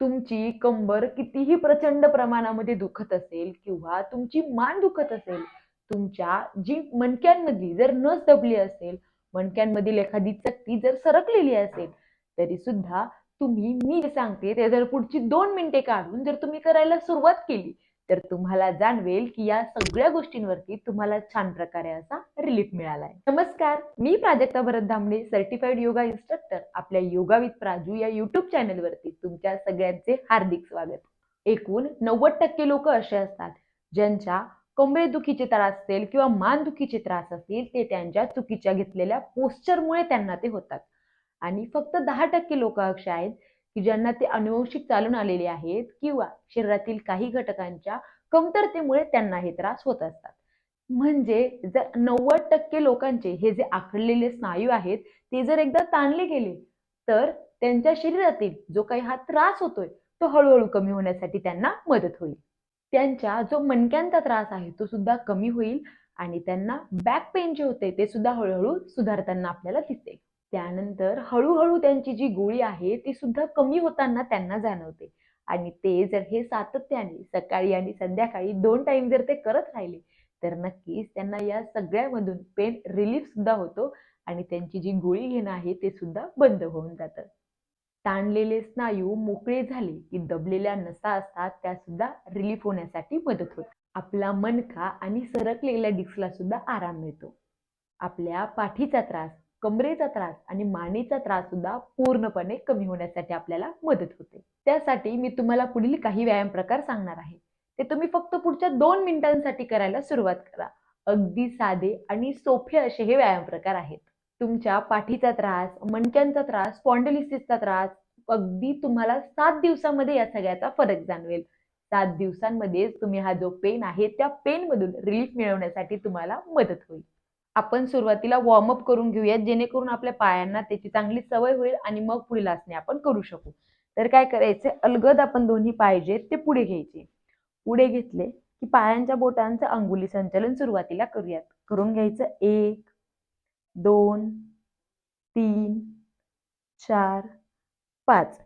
तुमची कंबर कितीही प्रचंड प्रमाणामध्ये दुखत असेल किंवा तुमची मान दुखत असेल तुमच्या जी मणक्यांमधली जर नस दबली असेल मणक्यांमधील एखादी चक्ती जर सरकलेली असेल तरी सुद्धा तुम्ही मी जे सांगते ते जर पुढची दोन मिनिटे काढून जर तुम्ही करायला सुरुवात केली तर तुम्हाला जाणवेल की या सगळ्या गोष्टींवरती तुम्हाला छान प्रकारे असा रिलीफ मिळाला आहे नमस्कार मी प्राजक्ता भरत धामणे सर्टिफाईड योगा इन्स्ट्रक्टर आपल्या योगा विथ प्राजू या युट्यूब चॅनलवरती तुमच्या सगळ्यांचे हार्दिक स्वागत. एकूण नव्वद टक्के लोक असे असतात ज्यांच्या कमरेदुखीचे त्रास असेल किंवा मानदुखीचे त्रास असतील ते त्यांच्या चुकीच्या घेतलेल्या पोस्चरमुळे त्यांना ते होतात. आणि फक्त दहा टक्के लोक असे आहेत की ज्यांना ते अनुवंशिक चालून आलेले आहेत किंवा शरीरातील काही घटकांच्या कमतरतेमुळे त्यांना हे त्रास होत असतात. म्हणजे जर नव्वद टक्के लोकांचे हे जे आखडलेले स्नायू आहेत ते जर एकदा ताणले गेले तर त्यांच्या शरीरातील जो काही हा त्रास होतोय तो हळूहळू कमी होण्यासाठी त्यांना मदत होईल. त्यांच्या जो मणक्यांचा त्रास आहे तो सुद्धा कमी होईल आणि त्यांना बॅक पेन जे होते ते सुद्धा हळूहळू सुधारताना आपल्याला दिसेल. त्यानंतर हळूहळू त्यांची जी गोळी आहे ती सुद्धा कमी होताना त्यांना जाणवते. आणि ते जर हे सातत्याने सकाळी आणि संध्याकाळी दोन टाइम जर ते करत राहिले तर नक्कीच त्यांना या सगळ्यामधून पेन रिलीफ सुद्धा होतो आणि त्यांची जी गोळी घेणं आहे ते सुद्धा बंद होऊन जातं. ताणलेले स्नायू मोकळे झाले की दबलेल्या नसा असतात त्या सुद्धा रिलीफ होण्यासाठी मदत होते. आपला मणका आणि सरकलेल्या डिस्कला सुद्धा आराम मिळतो. आपल्या पाठीचा त्रास कमरेचा त्रास आणि मानेचा त्रास सुद्धा पूर्णपणे कमी होण्यासाठी आपल्याला मदत होते. त्यासाठी मी तुम्हाला पुढील काही व्यायाम प्रकार सांगणार आहे. ते तुम्ही फक्त पुढच्या दोन मिनिटांसाठी करायला सुरुवात करा. अगदी साधे आणि सोपे असे हे व्यायाम प्रकार आहेत. तुमच्या पाठीचा त्रास मणक्यांचा त्रास स्पॉन्डलिसिसचा त्रास अगदी तुम्हाला सात दिवसामध्ये या सगळ्याचा फरक जाणवेल. सात दिवसांमध्ये तुम्ही हा जो पेन आहे त्या पेनमधून रिलीफ मिळवण्यासाठी तुम्हाला मदत होईल. आपण सुरुवातीला वॉर्मअप करून घेऊयात जेणेकरून आपल्या पायांना त्याची चांगली सवय होईल आणि मग पुढील आसने आपण करू शकू. तर काय करायचे? अलगद आपण दोन्ही पाय जे ते पुढे घ्यायचे. पुढे घेतले की पायांच्या बोटांचं अंगुली संचलन सुरुवातीला करूयात. करून घ्यायचं एक दोन तीन चार पाच.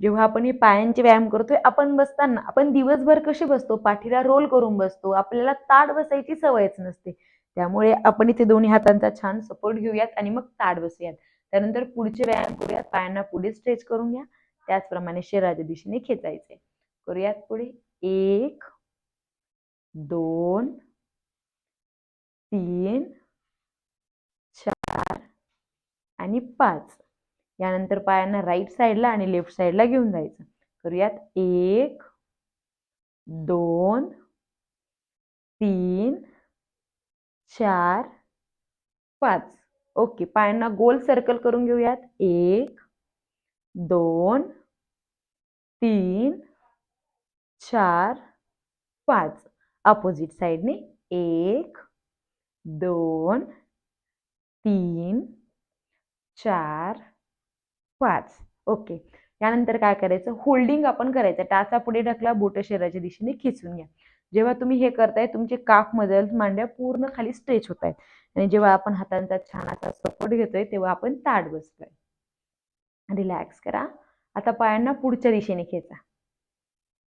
जेव्हा आपण हे पायांचे व्यायाम करतोय आपण बसताना आपण दिवसभर कसे बसतो? पाठीला रोल करून बसतो. आपल्याला ताट बसायची सवयच नसते. त्यामुळे आपण इथे दोन्ही हातांचा छान सपोर्ट घेऊयात आणि मग ताड बसूयात. त्यानंतर पुढचे व्यायाम करूयात. पायांना पुढे स्ट्रेच करून घ्या. त्याचप्रमाणे शरीराच्या दिशेने खेचायचे. करूयात पुढे. एक दोन तीन चार आणि पाच. यानंतर पायांना राईट साईडला आणि लेफ्ट साईडला घेऊन जायचं. करूयात. एक दोन तीन चार पाच. ओके पायांना गोल सर्कल करून घेऊयात. एक दोन तीन चार पाच. अपोजिट साईडने एक दोन तीन चार पाच. ओके. यानंतर काय करायचं? होल्डिंग आपण करायचं. टाचा पुढे ढकला बोट शरीराच्या दिशेने खिचून घ्या. जेव्हा तुम्ही हे करताय तुमचे काफ मजल्स मांड्या पूर्ण खाली स्ट्रेच होत आहेत आणि जेव्हा आपण हातांचा छान असा सपोर्ट घेतोय तेव्हा आपण ताट बसतोय. रिलॅक्स करा. आता पायांना पुढच्या दिशेने खेचा.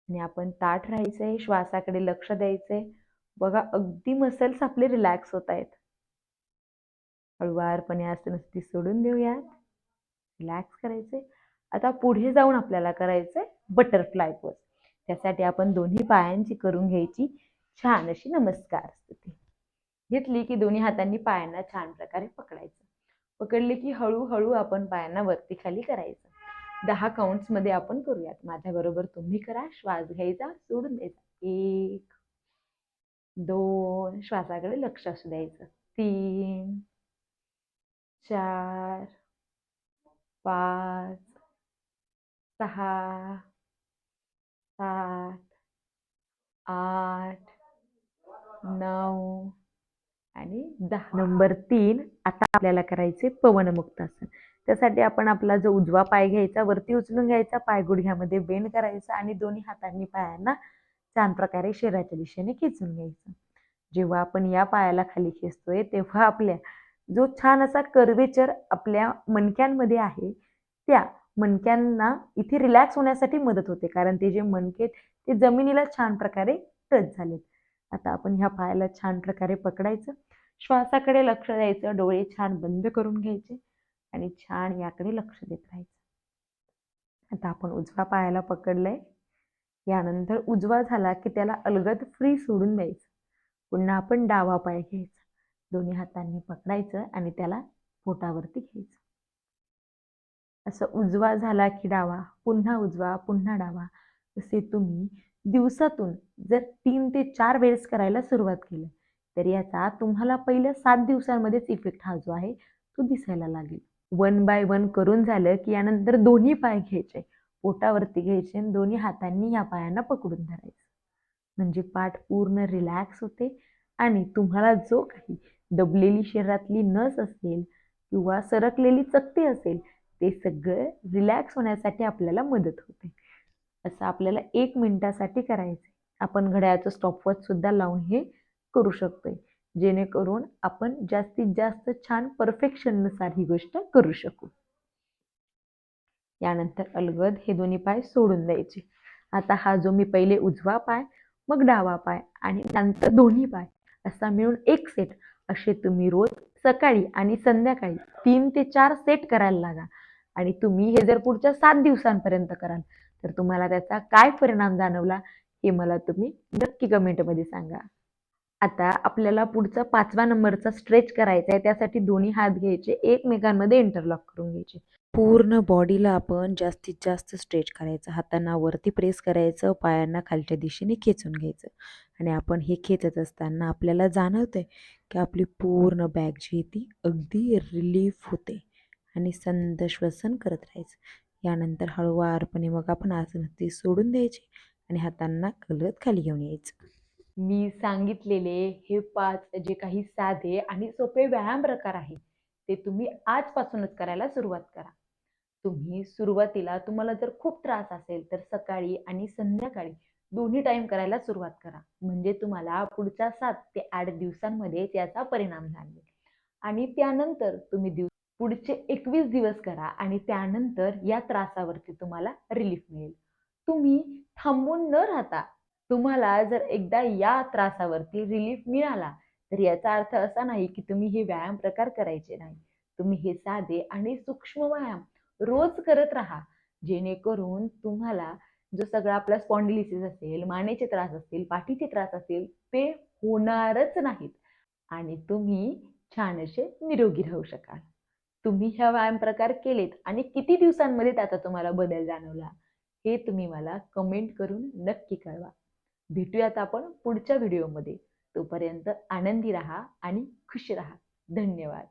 आणि आपण ताट राहायचंय श्वासाकडे लक्ष द्यायचंय. बघा अगदी मसल्स आपले रिलॅक्स होत आहेत हळुवारपणे असं नुसती सोडून देऊयात. रिलॅक्स करायचे आता पुढे जाऊन आपल्याला करायचंय बटरफ्लाय पोज त्यासाठी आपण दोन्ही पायांची करून घ्यायची छान अशी नमस्कार स्थिती घेतली की दोन्ही हातांनी पायांना छान प्रकारे पकडायचं. पकडले की हळूहळू आपण पायांना वरती खाली करायचं. दहा काउंट्समध्ये आपण करूयात. माझ्याबरोबर तुम्ही करा. श्वास घ्यायचा सोडून द्यायचा. एक दोन श्वासाकडे लक्ष असू द्यायचं. तीन चार पाच सहा सात आठ नऊ आणि दहा. नंबर तीन आता आपल्याला करायचे पवनमुक्तासन त्यासाठी आपण आपला जो उजवा पाय घ्यायचा वरती उचलून घ्यायचा पाय गुडघ्यामध्ये बेंड करायचा आणि दोन्ही हातांनी पायांना छान प्रकारे शरीराच्या दिशेने खेचून घ्यायचं. जेव्हा आपण या पायाला खाली खेचतोय तेव्हा आपल्या जो छान असा कर्वेचर आपल्या मणक्यांमध्ये आहे त्या मणक्यांना इथे रिलॅक्स होण्यासाठी मदत होते. कारण ते जे मणके आहेत, ते जमिनीला छान प्रकारे टच झालेत. आता आपण ह्या पायाला छान प्रकारे पकडायचं. श्वासाकडे लक्ष द्यायचं. डोळे छान बंद करून घ्यायचे. आणि छान याकडे लक्ष देत राहायचं. आता आपण उजवा पायाला पकडलंय. यानंतर उजवा झाला की त्याला अलगद फ्री सोडून द्यायचं. पुन्हा आपण डावा पाय घ्यायचा. दोन्ही हातांनी पकडायचं आणि त्याला पोटावरती घ्यायचं. असं उजवा झाला की डावा पुन्हा उजवा पुन्हा डावा असे तुम्ही दिवसातून जर तीन ते चार वेळेस करायला सुरुवात केली तर याचा तुम्हाला पहिल्या सात दिवसांमध्येच इफेक्ट हा जो आहे तो दिसायला लागेल. वन बाय वन करून झालं की यानंतर दोन्ही पाय घ्यायचे पोटावरती घ्यायचे आणि दोन्ही हातांनी या पायांना पकडून धरायचं. म्हणजे पाठ पूर्ण रिलॅक्स होते आणि तुम्हाला जो काही दबलेली शरीरातली नस असेल किंवा सरकलेली चकती असेल ते सगळं रिलॅक्स होण्यासाठी आपल्याला मदत होते. असं आपल्याला एक मिनिटासाठी करायचं आपण घड्याळाचं स्टॉपवॉच सुद्धा लावून हे करू शकतोय. जेणेकरून आपण जास्तीत जास्त छान परफेक्शननुसार ही गोष्ट करू शकू. यानंतर अलगद हे दोन्ही पाय सोडून द्यायचे. आता हा जो मी पहिले उजवा पाय मग डावा पाय आणि नंतर दोन्ही पाय असा मिळून एक सेट असे तुम्ही रोज सकाळी आणि संध्याकाळी तीन ते चार सेट करायला लागा. आणि तुम्ही हे जर पुढच्या सात दिवसांपर्यंत कराल तर तुम्हाला त्याचा काय परिणाम जाणवला हे मला तुम्ही नक्की कमेंटमध्ये सांगा. आता आपल्याला पुढचा पाचवा नंबरचा स्ट्रेच करायचा आहे त्यासाठी दोन्ही हात घ्यायचे एकमेकांमध्ये इंटरलॉक करून घ्यायचे. पूर्ण बॉडीला आपण जास्तीत जास्त स्ट्रेच करायचं हातांना वरती प्रेस करायचं पायांना खालच्या दिशेने खेचून घ्यायचं. आणि आपण हे खेचत असताना आपल्याला जाणवतंय की आपली पूर्ण बॅग जी आहे ती अगदी रिलीफ होते. आणि संद श्वसन करत राहायचं. यानंतर हळूवारपणे मग आपण आसन ते सोडून द्यायचे आणि हातांना कलत खाली घेऊन यायचं. मी सांगितलेले हे पाच जे काही साधे आणि सोपे व्यायाम प्रकार आहेत ते तुम्ही आजपासूनच करायला सुरुवात करा. तुम्ही सुरुवातीला तुम्हाला जर खूप त्रास असेल तर सकाळी आणि संध्याकाळी दोन्ही टाइम करायला सुरुवात करा. म्हणजे तुम्हाला पुढच्या सात ते आठ दिवसांमध्ये त्याचा परिणाम जाणवेल आणि त्यानंतर तुम्ही दिवस पुढचे एकवीस दिवस करा आणि त्यानंतर या त्रासावरती तुम्हाला रिलीफ मिळेल. तुम्ही थांबून न राहता तुम्हाला जर एकदा या त्रासावरती रिलीफ मिळाला तर याचा अर्थ असा नाही की तुम्ही हे व्यायाम प्रकार करायचे नाही. तुम्ही हे साधे आणि सूक्ष्म व्यायाम रोज करत राहा. जेणेकरून तुम्हाला जो सगळा आपला स्पॉन्डिलिसिस असेल मानेचे त्रास असतील पाठीचे त्रास असतील ते होणारच नाहीत. आणि तुम्ही छान असे निरोगी राहू शकाल. तुम्ही ह्या व्यायाम प्रकार केलेत आणि किती दिवसांमध्ये त्याचा तुम्हाला बदल जाणवला हे तुम्ही मला कमेंट करून नक्की कळवा. भेटूयात आपण पुढच्या व्हिडिओमध्ये तोपर्यंत आनंदी राहा आणि खुश राहा. धन्यवाद.